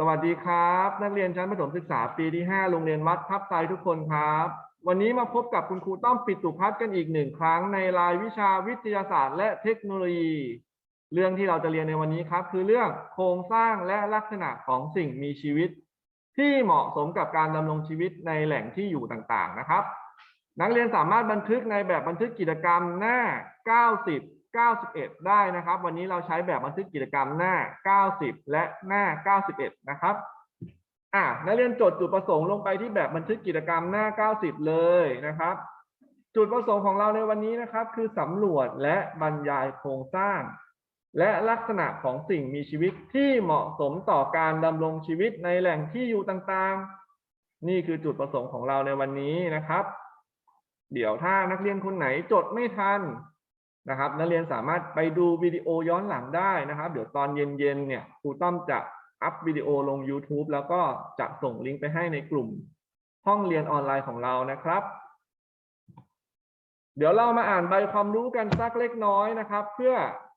สวัสดีครับ นักเรียนชั้นประถมศึกษาปีที่ 5 โรงเรียนวัดทับไซทุกคนครับ วันนี้มาพบกับคุณครูต้อมปิตุพัฒน์กันอีกหนึ่งครั้งในรายวิชาวิทยาศาสตร์ และเทคโนโลยี เรื่องที่เราจะเรียนในวันนี้ครับ คือเรื่องโครงสร้างและลักษณะของสิ่งมีชีวิต ที่เหมาะสมกับการดำรงชีวิตในแหล่งที่อยู่ต่างๆนะครับ นักเรียนสามารถบันทึกในแบบบันทึกกิจกรรมหน้า 90 91 ได้นะครับ วันนี้เราใช้แบบบันทึกกิจกรรมหน้า 90 และหน้า 91 นะครับอะนักเรียนจดจุดประสงค์ลงไปที่แบบบันทึกกิจกรรมหน้า 90 เลยนะครับ จุดประสงค์ของเราในวันนี้นะครับ คือสำรวจและบรรยายโครงสร้าง และลักษณะของสิ่งมีชีวิตที่เหมาะสมต่อการดำรงชีวิตในแหล่งที่อยู่ต่างๆ นี่คือจุดประสงค์ของเราในวันนี้นะครับ เดี๋ยวถ้านักเรียนคนไหนจดไม่ทัน นะครับ นักเรียนสามารถไปดูวิดีโอย้อนหลังได้นะครับ เดี๋ยวตอนเย็นๆเนี่ยครูต้อมจะอัพวิดีโอลง YouTube แล้วก็จะส่งลิงก์ไปให้ในกลุ่มห้องเรียนออนไลน์ของเรานะครับ เดี๋ยวเรามาอ่านใบความรู้กันสักเล็กน้อยนะครับ เพื่อ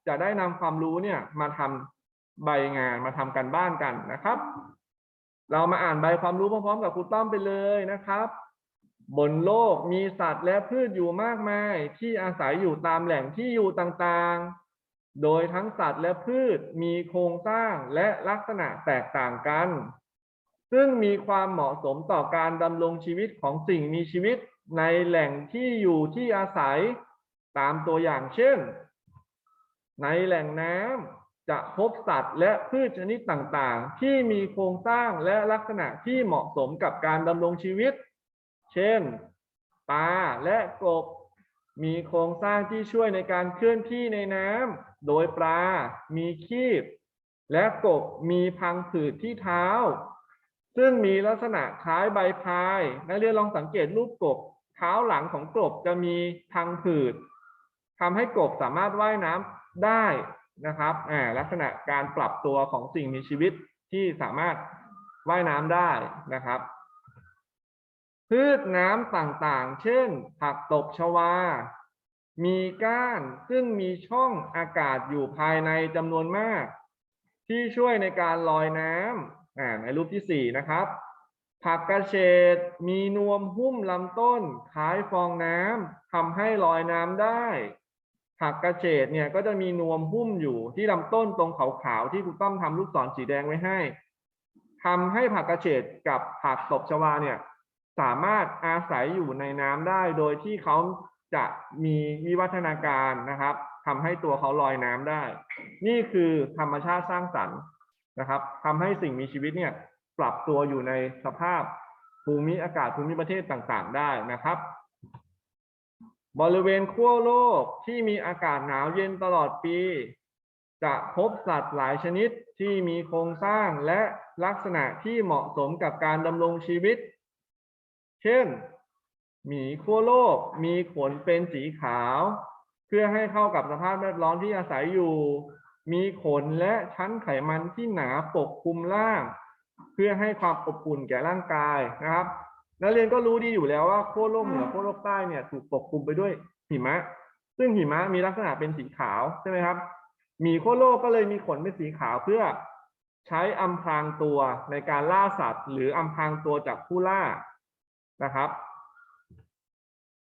จะได้นำความรู้เนี่ยมาทำใบงานมาทำกันบ้านกันนะครับ เรามาอ่านใบความรู้พร้อมๆกับครูต้อมไปเลยนะครับ บนโลกมีสัตว์และพืชอยู่มากมาย ที่อาศัยอยู่ตามแหล่งที่อยู่ต่างๆ โดยทั้งสัตว์และพืชมีโครงสร้างและลักษณะแตกต่างกัน ซึ่งมีความเหมาะสมต่อการดำรงชีวิตของสิ่งมีชีวิตในแหล่งที่อยู่ที่อาศัยตามตัวอย่างเช่น ในแหล่งน้ำจะพบสัตว์และพืชชนิดต่างๆ ที่มีโครงสร้างและลักษณะที่เหมาะสมกับการดำรงชีวิต เช่น ปลาและกบ มีโครงสร้างที่ช่วยในการเคลื่อนที่ในน้ำ โดยปลา มีคีบ และกบมีพังผืดที่เท้า ซึ่งมีลักษณะคล้ายใบพาย นักเรียนลองสังเกตรูปกบ เท้าหลังของกบจะมีพังผืดทำให้กบสามารถว่ายน้ำได้นะครับอ่าลักษณะการปรับตัวของสิ่งมีชีวิตที่สามารถว่ายน้ำได้นะครับ พืชน้ำต่างๆ เช่น ผักตบชวา มีก้านซึ่งมีช่องอากาศอยู่ภายในจำนวนมาก ที่ช่วยในการลอยน้ำอ่าในรูปที่สี่นะครับ ผักกระเฉดมีนวมหุ้มลำต้นคล้ายฟองน้ำทำให้ลอยน้ำได้ ผักกระเฉดเนี่ยก็จะมีนวมหุ้มอยู่ที่ลำต้นตรงขาวๆที่ครูต้อมทำลูกศรสีแดงไว้ให้ทำให้ผักกระเฉดกับผักตบชวาเนี่ย สามารถอาศัยอยู่ในน้ำได้โดยที่เขาจะมีวิวัฒนาการนะครับทำให้ตัวเขาลอยน้ำได้ นี่คือธรรมชาติสร้างสรรค์นะครับทำให้สิ่งมีชีวิตเนี่ยปรับตัวอยู่ในสภาพภูมิอากาศภูมิประเทศต่างๆ ได้นะครับ บริเวณขั้วโลกที่มีอากาศหนาวเย็นตลอดปี จะพบสัตว์หลายชนิดที่มีโครงสร้างและลักษณะที่เหมาะสมกับการดำรงชีวิต เช่น หมีขั้วโลกมีขนเป็นสีขาว เพื่อให้เข้ากับสภาพแวดล้อมที่อาศัยอยู่ มีขนและชั้นไขมันที่หนาปกคลุมล่าง เพื่อให้ความอบอุ่นแก่ร่างกายนะครับ นักเรียนก็รู้ดีอยู่แล้วว่าขั้วโลกเหนือขั้วโลกใต้เนี่ยถูกปกคลุมไปด้วยหิมะ ซึ่งหิมะมีลักษณะเป็นสีขาวใช่ไหมครับหมีขั้วโลกก็เลยมีขนเป็นสีขาวเพื่อใช้อำพรางตัวในการล่าสัตว์ หรืออำพรางตัวจากผู้ล่า นะครับ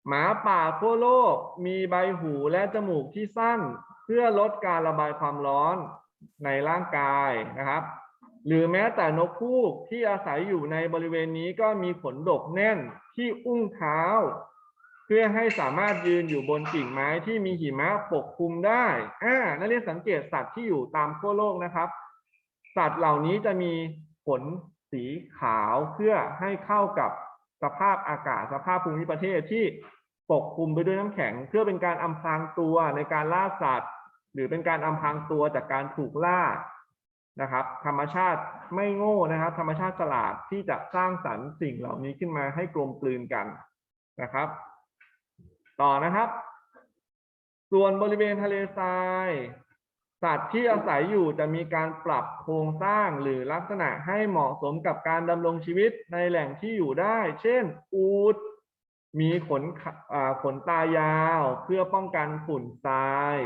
หมาป่าขั้วโลกมีใบหูและจมูกที่สั้น เพื่อลดการระบายความร้อนในร่างกายนะครับ หรือแม้แต่นกคูกที่อาศัยอยู่ในบริเวณนี้ก็มีขนดกแน่นที่อุ้งเท้า เพื่อให้สามารถยืนอยู่บนกิ่งไม้ที่มีหิมะปกคลุมได้อ่านักเรียนสังเกตสัตว์ที่อยู่ตามขั้วโลกนะครับ สัตว์เหล่านี้จะมีขนสีขาวเพื่อให้เข้ากับ สภาพอากาศสภาพภูมิประเทศที่ปกคลุมไปด้วยน้ำแข็ง เพื่อเป็นการอำพรางตัวในการล่าสัตว์ หรือเป็นการอำพรางตัวจากการถูกล่านะครับ ธรรมชาติไม่โง่นะครับ ธรรมชาติฉลาดที่จะสร้างสรรค์สิ่งเหล่านี้ขึ้นมาให้กลมกลืนกันนะครับ ต่อนะครับ ส่วนบริเวณทะเลทราย สัตว์ที่อาศัยอยู่จะมีการปรับโครงสร้างหรือลักษณะให้เหมาะสมกับการดำรงชีวิตในแหล่งที่อยู่ได้ เช่น อูฐมีขนขนตายาวเพื่อป้องกันฝุ่นทราย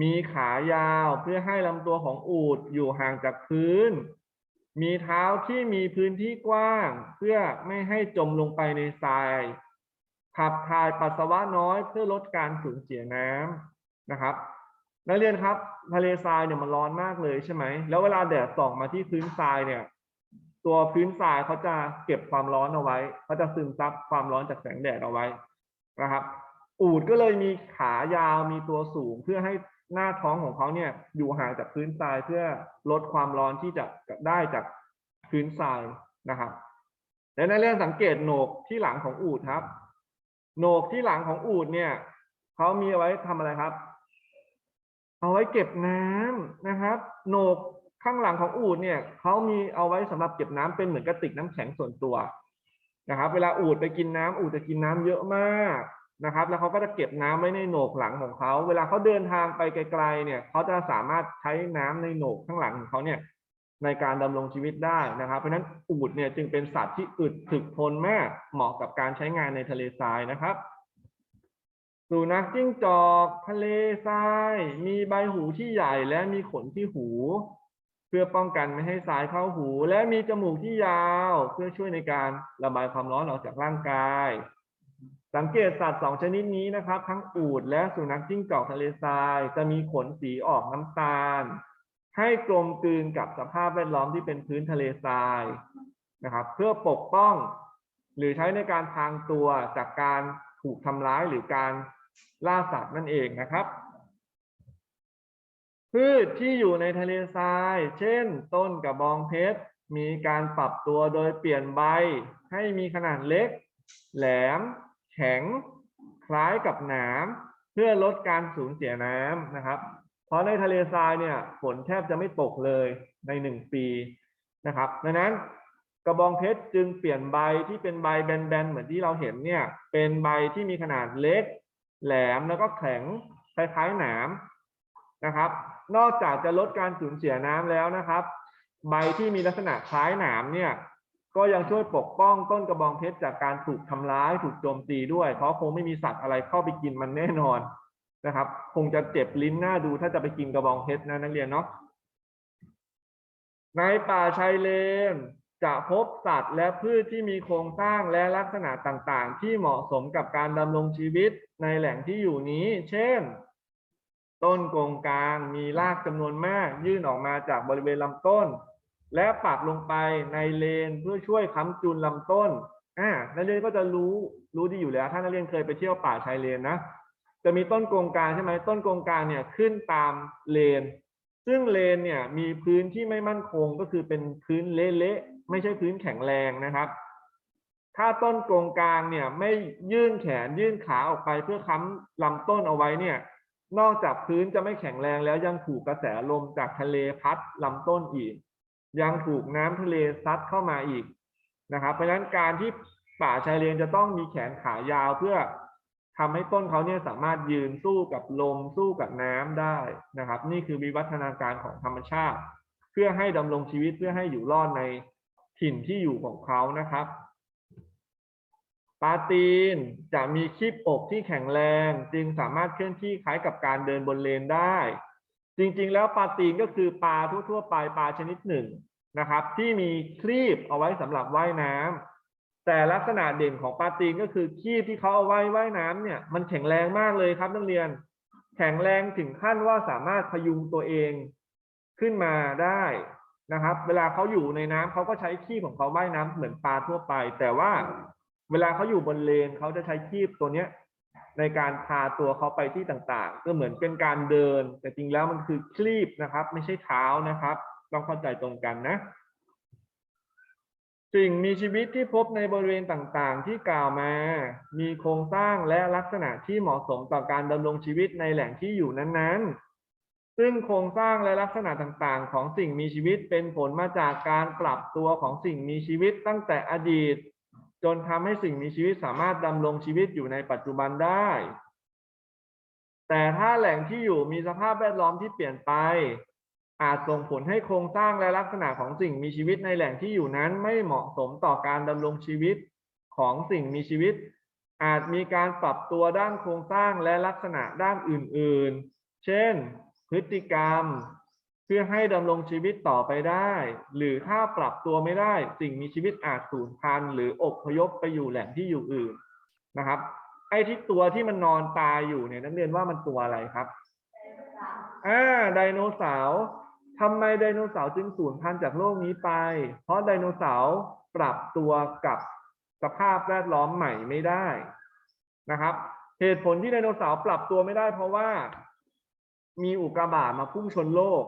มีขายาวเพื่อให้ลำตัวของอูฐอยู่ห่างจากพื้น มีเท้าที่มีพื้นที่กว้าง เพื่อไม่ให้จมลงไปในทราย ขับถ่ายปัสสาวะน้อยเพื่อลดการสูญเสียน้ำนะครับ นักเรียนครับ ทะเลทรายเนี่ยมันร้อนมากเลยใช่ไหม แล้วเวลาแดดส่องมาที่พื้นทรายเนี่ย ตัวพื้นทรายเขาจะเก็บความร้อนเอาไว้เขาจะซึมซับความร้อนจากแสงแดดเอาไว้นะครับ อูดก็เลยมีขายาวมีตัวสูงเพื่อให้หน้าท้องของเขาเนี่ยอยู่ห่างจากพื้นทรายเพื่อลดความร้อนที่จะได้จากพื้นทรายนะครับและในเรื่องสังเกตโหนกที่หลังของอูดครับ โหนกที่หลังของอูดเนี่ยเขามีเอาไว้ทำอะไรครับ เอาไว้เก็บน้ำนะครับโหนกข้างหลังของอูดเนี่ยเขามีเอาไว้สำหรับเก็บน้ำเป็นเหมือนกระติกน้ำแข็งส่วนตัวนะครับ เวลาอูดไปกินน้ำอูดจะกินน้ำเยอะมากนะครับ แล้วเขาก็จะเก็บน้ำไว้ในโหนกหลังของเขาเวลาเขาเดินทางไปไกลๆเนี่ยเขาจะสามารถใช้น้ำในโหนกข้างหลังของเขาเนี่ยในการดำรงชีวิตได้นะครับ เพราะฉะนั้นอูฐเนี่ยจึงเป็นสัตว์ที่อึดถึกทนมากเหมาะกับการใช้งานในทะเลทรายนะครับ สุนัขจิ้งจอก ทะเลทราย มีใบหูที่ใหญ่และมีขนที่หู เพื่อป้องกันไม่ให้ทรายเข้าหู และมีจมูกที่ยาว เพื่อช่วยในการระบายความร้อนออกจากร่างกาย สังเกตสัตว์สองชนิดนี้นะครับ ทั้งอูฐและสุนัขจิ้งจอกทะเลทราย จะมีขนสีออกน้ำตาล ให้กลมกลืนกับสภาพแวดล้อมที่เป็นพื้นทะเลทรายนะครับ เพื่อปกป้อง หรือใช้ในการพรางตัวจากการถูกทำร้ายหรือการ ล่าสัตว์นั่นเองนะครับ พืชที่อยู่ในทะเลทราย เช่น ต้นกระบองเพชร มีการปรับตัวโดยเปลี่ยนใบ ให้มีขนาดเล็ก แหลม แข็ง คล้ายกับหนามเพื่อลดการสูญเสียน้ำนะครับ เพราะในทะเลทรายเนี่ยฝนแทบจะไม่ตกเลยในหนึ่งปีนะครับ ดังนั้นกระบองเพชรจึงเปลี่ยนใบที่เป็นใบแบนๆเหมือนที่เราเห็นเนี่ยเป็นใบที่มีขนาดเล็ก แหลมแล้วก็แข็งคล้ายๆหนามนะครับ นอกจากจะลดการสูญเสียน้ำแล้วนะครับ ใบที่มีลักษณะคล้ายหนามเนี่ยก็ยังช่วยปกป้องต้นกระบองเพชรจากการถูกทำร้ายถูกโจมตีด้วย เพราะคงไม่มีสัตว์อะไรเข้าไปกินมันแน่นอนนะครับ คงจะเจ็บลิ้นหน้าดูถ้าจะไปกินกระบองเพชรนะนักเรียนเนาะในป่าชายเลนจะพบสัตว์และพืชที่มีโครงสร้างและลักษณะต่างๆ ที่เหมาะสมกับการดำรงชีวิต ในแหล่งที่อยู่นี้ เช่น ต้นกงกลางมีรากจำนวนมาก ยื่นออกมาจากบริเวณลำต้น และปักลงไปในเลนเพื่อช่วยค้ำจุนลำต้นอ่านักเรียนก็จะรู้รู้ดีอยู่แล้ว ถ้านักเรียนเคยไปเที่ยวป่าชายเลนนะจะมีต้นกงกลางใช่ไหมต้นกงกลางเนี่ยขึ้นตามเลน ซึ่งเลนเนี่ยมีพื้นที่ไม่มั่นคงก็คือเป็นพื้นเละๆไม่ใช่พื้นแข็งแรงนะครับ ถ้าต้นกงกลางเนี่ยไม่ยื่นแขนยื่นขาออกไปเพื่อค้ำลำต้นเอาไว้เนี่ย นอกจากพื้นจะไม่แข็งแรงแล้วยังถูกกระแสลมจากทะเลพัดลำต้นอีก ยังถูกน้ำทะเลซัดเข้ามาอีกนะครับ เพราะฉะนั้นการที่ป่าชายเลนจะต้องมีแขนขายาวเพื่อทำให้ต้นเขาเนี่ยสามารถยืนสู้กับลมสู้กับน้ำได้นะครับ นี่คือวิวัฒนาการของธรรมชาติ เพื่อให้ดำรงชีวิตเพื่อให้อยู่รอดในถิ่นที่อยู่ของเขานะครับ ปลาตีนจะมีคีบอกที่แข็งแรง จึงสามารถเคลื่อนที่คล้ายกับการเดินบนเลนได้ จริงๆ แล้วปลาตีนก็คือปลาทั่วๆไปปลาชนิดหนึ่งนะครับ ที่มีครีบเอาไว้สำหรับว่ายน้ำแต่ลักษณะเด่นของปลาตีนก็คือครีบที่เขาเอาไว้ว่ายน้ำเนี่ยมันแข็งแรงมากเลยครับนักเรียน แข็งแรงถึงขั้นว่าสามารถพยุงตัวเองขึ้นมาได้นะครับ เวลาเขาอยู่ในน้ำเขาก็ใช้ครีบของเขาว่ายน้ำเหมือนปลาทั่วไป แต่ว่า เวลาเขาอยู่บนเลนเขาจะใช้คีบตัวเนี้ยในการพาตัวเขาไปที่ต่างๆ ก็เหมือนเป็นการเดิน แต่จริงแล้วมันคือคลีบนะครับ ไม่ใช่เท้านะครับ ต้องเข้าใจตรงกันนะ สิ่งมีชีวิตที่พบในบริเวณต่างๆ ที่กล่าวมา มีโครงสร้างและลักษณะที่เหมาะสมต่อการดำรงชีวิตในแหล่งที่อยู่นั้นๆ ซึ่งโครงสร้างและลักษณะต่างๆ ของสิ่งมีชีวิตเป็นผลมาจากการปรับตัวของสิ่งมีชีวิตตั้งแต่อดีต จนทำให้สิ่งมีชีวิตสามารถดำรงชีวิตอยู่ในปัจจุบันได้ แต่ถ้าแหล่งที่อยู่มีสภาพแวดล้อมที่เปลี่ยนไป อาจส่งผลให้โครงสร้างและลักษณะของสิ่งมีชีวิตในแหล่งที่อยู่นั้นไม่เหมาะสมต่อการดำรงชีวิตของสิ่งมีชีวิต อาจมีการปรับตัวด้านโครงสร้างและลักษณะด้านอื่น ๆ เช่น พฤติกรรม พื่อให้ดำรงชีวิตต่อไปได้ หรือถ้าปรับตัวไม่ได้ สิ่งมีชีวิตอาจสูญพันธุ์หรืออพยพไปอยู่แหล่งที่อยู่อื่นนะครับ ไอ้ที่ตัวที่มันนอนตายอยู่เนี่ยนักเรียนว่ามันตัวอะไรครับอ่าไดโนเสาร์ทำไมไดโนเสาร์จึงสูญพันธุ์จากโลกนี้ไป เพราะไดโนเสาร์ปรับตัวกับสภาพแวดล้อมใหม่ไม่ได้นะครับ เหตุผลที่ไดโนเสาร์ปรับตัวไม่ได้ เพราะว่า มีอุกกาบาตมาพุ่งชนโลก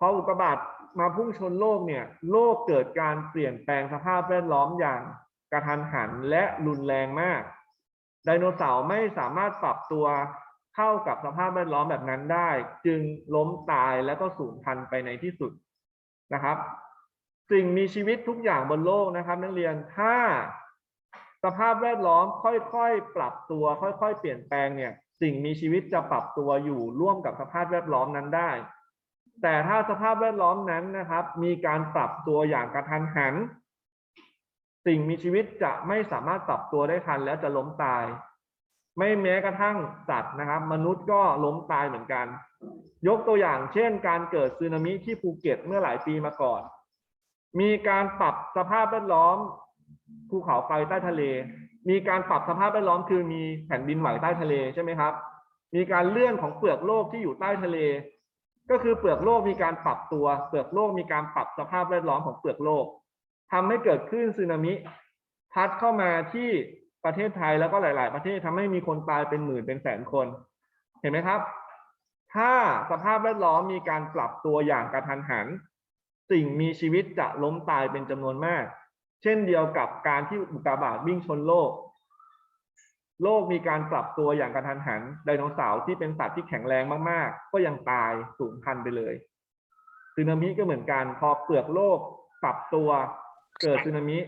พออุกกาบาตมาพุ่งชนโลกเนี่ย โลกเกิดการเปลี่ยนแปลงสภาพแวดล้อมอย่างกระทันหันและรุนแรงมาก ไดโนเสาร์ไม่สามารถปรับตัวเข้ากับสภาพแวดล้อมแบบนั้นได้ จึงล้มตายแล้วก็สูญพันธุ์ไปในที่สุดนะครับ สิ่งมีชีวิตทุกอย่างบนโลกนะครับ นักเรียนถ้าสภาพแวดล้อมค่อยๆ ปรับตัว ค่อยๆ เปลี่ยนแปลงเนี่ย สิ่งมีชีวิตจะปรับตัวอยู่ร่วมกับสภาพแวดล้อมนั้นได้ แต่ถ้าสภาพแวดล้อมนั้นนะครับ มีการปรับตัวอย่างกระทันหัน สิ่งมีชีวิตจะไม่สามารถปรับตัวได้ทันแล้วจะล้มตาย ไม่แม้กระทั่งสัตว์นะครับ มนุษย์ก็ล้มตายเหมือนกัน ยกตัวอย่างเช่น การเกิดสึนามิที่ภูเก็ตเมื่อหลายปีมาก่อน มีการปรับสภาพแวดล้อมภูเขาไฟใต้ทะเล มีการปรับสภาพแวดล้อมคือมีแผ่นดินไหวใต้ทะเลใช่ไหมครับ มีการเลื่อนของเปลือกโลกที่อยู่ใต้ทะเล ก็คือเปลือกโลกมีการปรับตัว เปลือกโลกมีการปรับสภาพแวดล้อมของเปลือกโลกทำให้เกิดคลื่นสึนามิ พัดเข้ามาที่ประเทศไทยแล้วก็หลาย ๆ ประเทศทำให้มีคนตายเป็นหมื่นเป็นแสนคน เห็นไหมครับ ถ้าสภาพแวดล้อมมีการปรับตัวอย่างกระทันหัน สิ่งมีชีวิตจะล้มตายเป็นจำนวนมาก เช่นเดียวกับการที่อุกกาบาตวิ่งชนโลก โลกมีการปรับตัวอย่างกระทันหันไดโนเสาร์ที่เป็นสัตว์ที่แข็งแรงมากๆ ก็ยังตายสูญพันธุ์ไปเลยสึนามิก็เหมือนกันพอเปลือกโลกปรับตัว เกิดสึนามิ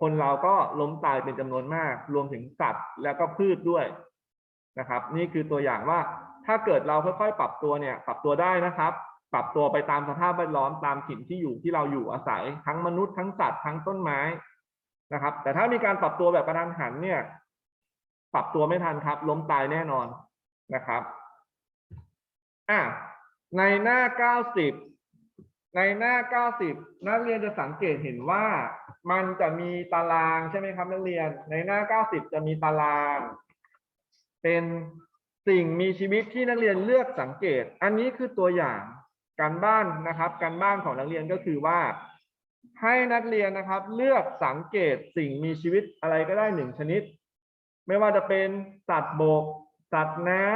คนเราก็ล้มตายเป็นจำนวนมาก รวมถึงสัตว์แล้วก็พืชด้วยนะครับ นี่คือตัวอย่างว่าถ้าเกิดเราค่อยๆ ปรับตัวเนี่ย ปรับตัวได้นะครับ ปรับตัวไปตามสภาพแวดล้อมตามถิ่นที่อยู่ที่เราอยู่อาศัย ทั้งมนุษย์ทั้งสัตว์ทั้งต้นไม้นะครับ แต่ถ้ามีการปรับตัวแบบกระทันหันเนี่ย ปรับตัวไม่ทันครับ ล้มตายแน่นอนนะครับอะในหน้า 90 ในหน้า 90 นักเรียนจะสังเกตเห็นว่ามันจะมีตารางใช่ไหมครับนักเรียน ในหน้า 90 จะมีตาราง เป็นสิ่งมีชีวิตที่นักเรียนเลือกสังเกต อันนี้คือตัวอย่างการบ้านนะครับ การบ้านของนักเรียนก็คือว่า ให้นักเรียนนะครับ เลือกสังเกตสิ่งมีชีวิตอะไรก็ได้หนึ่งชนิด ไม่ว่าจะเป็นสัตว์บก สัตว์น้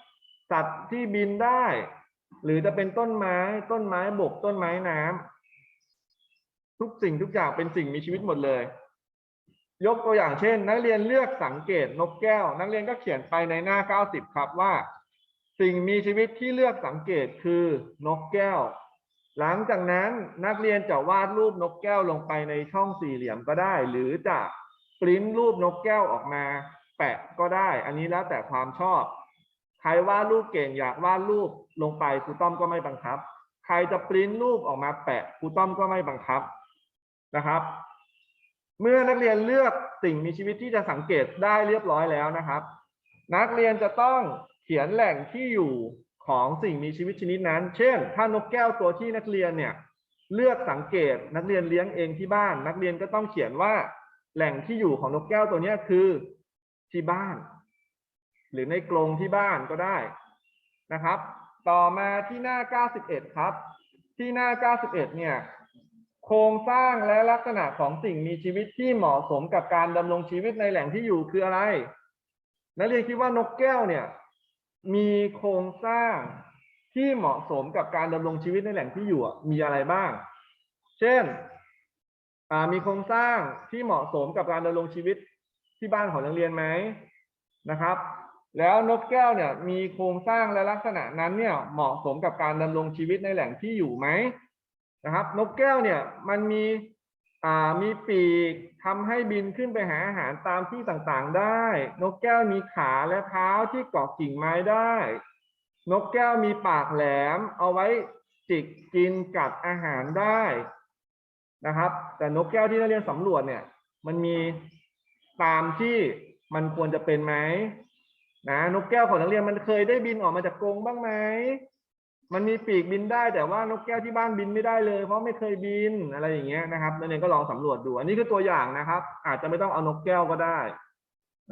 ำสัตว์ที่บินได้ หรือจะเป็นต้นไม้ ต้นไม้บก ต้นไม้น้ำทุกสิ่งทุกอย่างเป็นสิ่งมีชีวิตหมดเลย ยกตัวอย่างเช่น นักเรียนเลือกสังเกตนกแก้ว นักเรียนก็เขียนไปในหน้า 90 ครับว่า สิ่งมีชีวิตที่เลือกสังเกตคือนกแก้ว หลังจากนั้นนักเรียนจะวาดรูปนกแก้วลงไปในช่องสี่เหลี่ยมก็ได้ หรือจะปริ้นรูปนกแก้วออกมา แปะก็ได้ อันนี้แล้วแต่ความชอบ ใครวาดรูปเก่งอยากวาดรูปลงไปครูต้อมก็ไม่บังคับ ใครจะปริ้นรูปออกมาแปะครูต้อมก็ไม่บังคับนะครับ เมื่อนักเรียนเลือกสิ่งมีชีวิตที่จะสังเกตได้เรียบร้อยแล้วนะครับ นักเรียนจะต้องเขียนแหล่งที่อยู่ของสิ่งมีชีวิตชนิดนั้น เช่น ถ้านกแก้วตัวที่นักเรียนเนี่ยเลือกสังเกตนักเรียนเลี้ยงเองที่บ้าน นักเรียนก็ต้องเขียนว่า แหล่งที่อยู่ของนกแก้วตัวนี้คือ ที่บ้าน หรือในกรงที่บ้านก็ได้นะครับ ต่อมาที่หน้า 91 ครับ ที่หน้า 91 เนี่ย โครงสร้างและลักษณะของสิ่งมีชีวิตที่เหมาะสมกับการดำรงชีวิตในแหล่งที่อยู่คืออะไร นักเรียนคิดว่านกแก้วเนี่ย มีโครงสร้างที่เหมาะสมกับการดำรงชีวิตในแหล่งที่อยู่มีอะไรบ้าง เช่นมีโครงสร้างที่เหมาะสมกับการดำรงชีวิต ที่บ้านของนักเรียนไหมนะครับ แล้วนกแก้วเนี่ยมีโครงสร้างและลักษณะนั้นเนี่ยเหมาะสมกับการดำรงชีวิตในแหล่งที่อยู่ไหมนะครับ นกแก้วเนี่ยมันมีอ่ามีปีกทำให้บินขึ้นไปหาอาหารตามที่ต่างๆได้ นกแก้วมีขาและเท้าที่เกาะกิ่งไม้ได้ นกแก้วมีปากแหลม เอาไว้จิกกินกัดอาหารได้นะครับ แต่นกแก้วที่นักเรียนสำรวจเนี่ย มันมี ตามที่มันควรจะเป็นไหมนะนกแก้วของนักเรียนมันเคยได้บินออกมาจากกรงบ้างไหมมันมีปีกบินได้แต่ว่านกแก้วที่บ้านบินไม่ได้เลย เพราะไม่เคยบินอะไรอย่างเงี้ยนะครับนักเรียนก็ลองสำรวจดู อันนี้คือตัวอย่างนะครับ อาจจะไม่ต้องเอานกแก้วก็ได้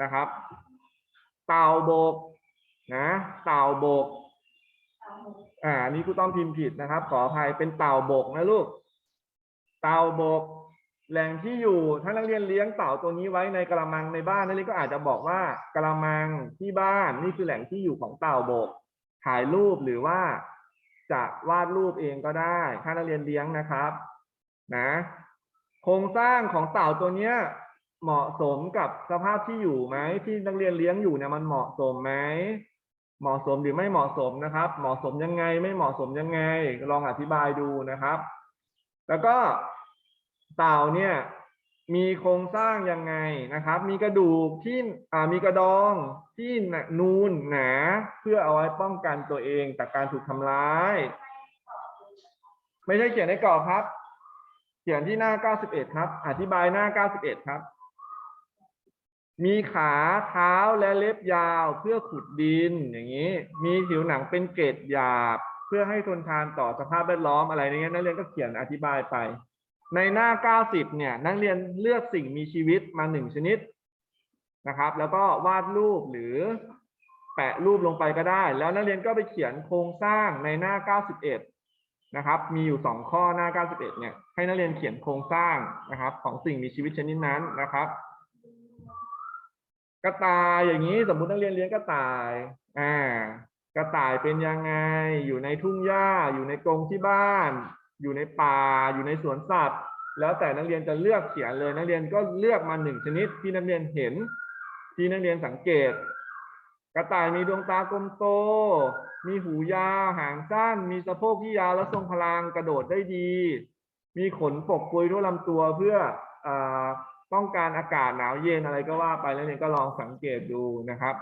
นะครับ เต่าโบกนะเต่าโบกอ่านนี้ครูต้องพิมพ์ผิดนะครับ ขออภัยเป็นเต่าโบกนะลูก เต่าโบก แหล่งที่อยู่ถ้านักเรียนเลี้ยงเต่าตัวนี้ไว้ในกระมังในบ้านนักเรียนก็อาจจะบอกว่ากระมังที่บ้านนี่คือแหล่งที่อยู่ของเต่าบก ถ่ายรูปหรือว่าจะวาดรูปเองก็ได้ ถ้านักเรียนเลี้ยงนะครับ นะ โครงสร้างของเต่าตัวเนี้ย เหมาะสมกับสภาพที่อยู่ไหมที่นักเรียนเลี้ยงอยู่เนี่ยมันเหมาะสมไหมเหมาะสมหรือไม่เหมาะสมนะครับ เหมาะสมยังไงไม่เหมาะสมยังไง ลองอธิบายดูนะครับ แล้วก็ เต่าเนี่ยมีโครงสร้างยังไงนะครับ มีกระดูกที่มีกระดองที่นักนูนหนาเพื่อเอาไว้ป้องกันตัวเองจากการถูกทำร้าย ไม่ใช่เขียนในกรอบครับ เขียนที่หน้า 91 ครับ อธิบายหน้า 91 ครับ มีขาเท้าและเล็บยาวเพื่อขุดดินอย่างนี้ มีผิวหนังเป็นเกล็ดหยาบ เพื่อให้ทนทานต่อสภาพแวดล้อมอะไรอย่างเงี้ยนักเรียนก็เขียนอธิบายไป ในหน้า 90 เนี่ย นักเรียนเลือกสิ่งมีชีวิตมาหนึ่งชนิดนะครับ แล้วก็วาดรูปหรือแปะรูปลงไปก็ได้ แล้วนักเรียนก็ไปเขียนโครงสร้างในหน้า 91 นะครับ มีอยู่สองข้อหน้า 91 เนี่ย ให้นักเรียนเขียนโครงสร้างนะครับ ของสิ่งมีชีวิตชนิดนั้นนะครับ กระต่ายอย่างนี้สมมุตินักเรียนเลี้ยงกระต่าย อ่า กระต่ายเป็นยังไง อยู่ในทุ่งหญ้า อยู่ในกรงที่บ้าน อยู่ในป่าอยู่ในสวนสัตว์แล้วแต่นักเรียนจะเลือกเขียนเลย นักเรียนก็เลือกมาหนึ่งชนิดที่นักเรียนเห็น ที่นักเรียนสังเกต กระต่ายมีดวงตากลมโต มีหูยาวหางสั้น มีสะโพกที่ยาวและทรงพลังกระโดดได้ดี มีขนปกปุยทั่วลำตัวเพื่ออาป้องกันอากาศหนาวเย็นอะไรก็ว่าไปแล้วเนี่ยก็ลองสังเกตดูนะครับ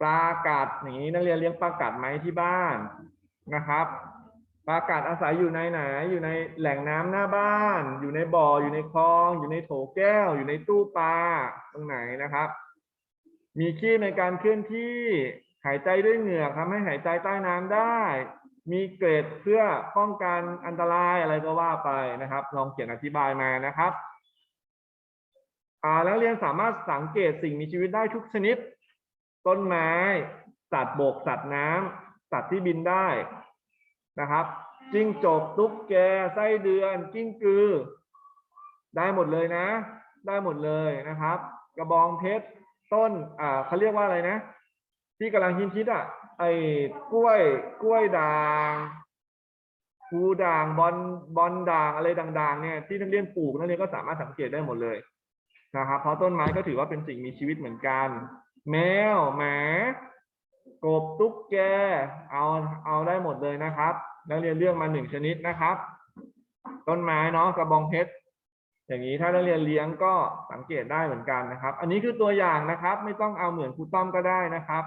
ปลากัดอย่างนี้นักเรียนเลี้ยงปลากัดไหมที่บ้านนะครับ ปลากัดอาศัยอยู่ในไหน อยู่ในแหล่งน้ำหน้าบ้าน อยู่ในบ่อ อยู่ในคลอง อยู่ในโถแก้ว อยู่ในตู้ปลา ตรงไหนนะครับ มีขี้ในการเคลื่อนที่ หายใจด้วยเหงือกทำให้หายใจใต้น้ำได้ มีเกรดเพื่อป้องกันอันตรายอะไรก็ว่าไปนะครับ ลองเขียนอธิบายมานะครับแล้วเรียนสามารถสังเกตสิ่งมีชีวิตได้ทุกชนิด ต้นไม้ สัตว์บก สัตว์น้ำสัตว์ที่บินได้ นะครับจิ้งจกตุ๊กแกไส้เดือนกิ้งกือ ได้หมดเลยนะ ได้หมดเลยนะครับ กระบองเพชรต้นอ่าเขาเรียกว่าอะไรนะ ที่กำลังฮิตฮิตอะไอ้กล้วย กล้วยด่างภูด่างบอลบอลด่างอะไรด่างๆเนี่ยที่นักเรียนปลูกนักเรียนก็สามารถสังเกตได้หมดเลยนะครับเพราะต้นไม้ก็ถือว่าเป็นสิ่งมีชีวิตเหมือนกัน แมวหมา กบตุ๊กแกเอาเอาได้หมดเลยนะครับ นักเรียนเลือกมาหนึ่งชนิดนะครับ ต้นไม้เนาะกระบองเพชรอย่างนี้ถ้านักเรียนเลี้ยงก็สังเกตได้เหมือนกันนะครับ อันนี้คือตัวอย่างนะครับ ไม่ต้องเอาเหมือนครูต้อมก็ได้นะครับ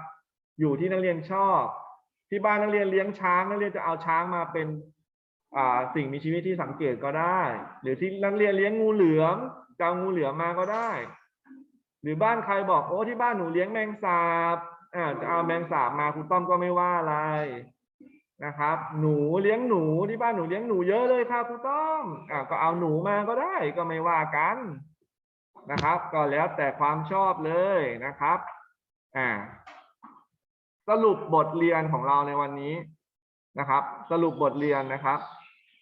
อยู่ที่นักเรียนชอบ ที่บ้านนักเรียนเลี้ยงช้างนักเรียนจะเอาช้างมาเป็นสิ่งมีชีวิตที่สังเกตก็ได้ หรือที่นักเรียนเลี้ยงงูเหลือมจะเอางูเหลือมมาก็ได้ หรือบ้านใครบอกโอ้ที่บ้านหนูเลี้ยงแมงสาบ อ่าจะเอาแมงสาบมาครูต้อมก็ไม่ว่าอะไรนะครับ หนูเลี้ยงหนูที่บ้านหนูเลี้ยงหนูเยอะเลยค่ะครูต้อมอ่าก็เอาหนูมาก็ได้ก็ไม่ว่ากันนะครับ ก็แล้วแต่ความชอบเลยนะครับอ่าสรุปบทเรียนของเราในวันนี้นะครับ สรุปบทเรียนนะครับ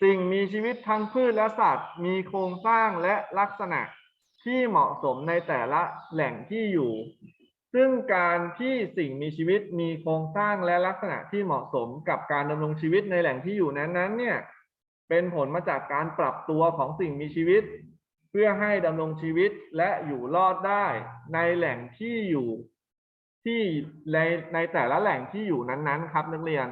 สิ่งมีชีวิตทั้งพืชและสัตว์ มีโครงสร้างและลักษณะที่เหมาะสมในแต่ละแหล่งที่อยู่ ซึ่งการที่สิ่งมีชีวิตมีโครงสร้างและลักษณะที่เหมาะสมกับการดำรงชีวิตในแหล่งที่อยู่นั้นๆเนี่ยเป็นผลมาจากการปรับตัวของสิ่งมีชีวิต เพื่อให้ดำรงชีวิตและอยู่รอดได้ในแหล่งที่อยู่ที่ในในแต่ละแหล่งที่อยู่นั้นๆ ครับนักเรียน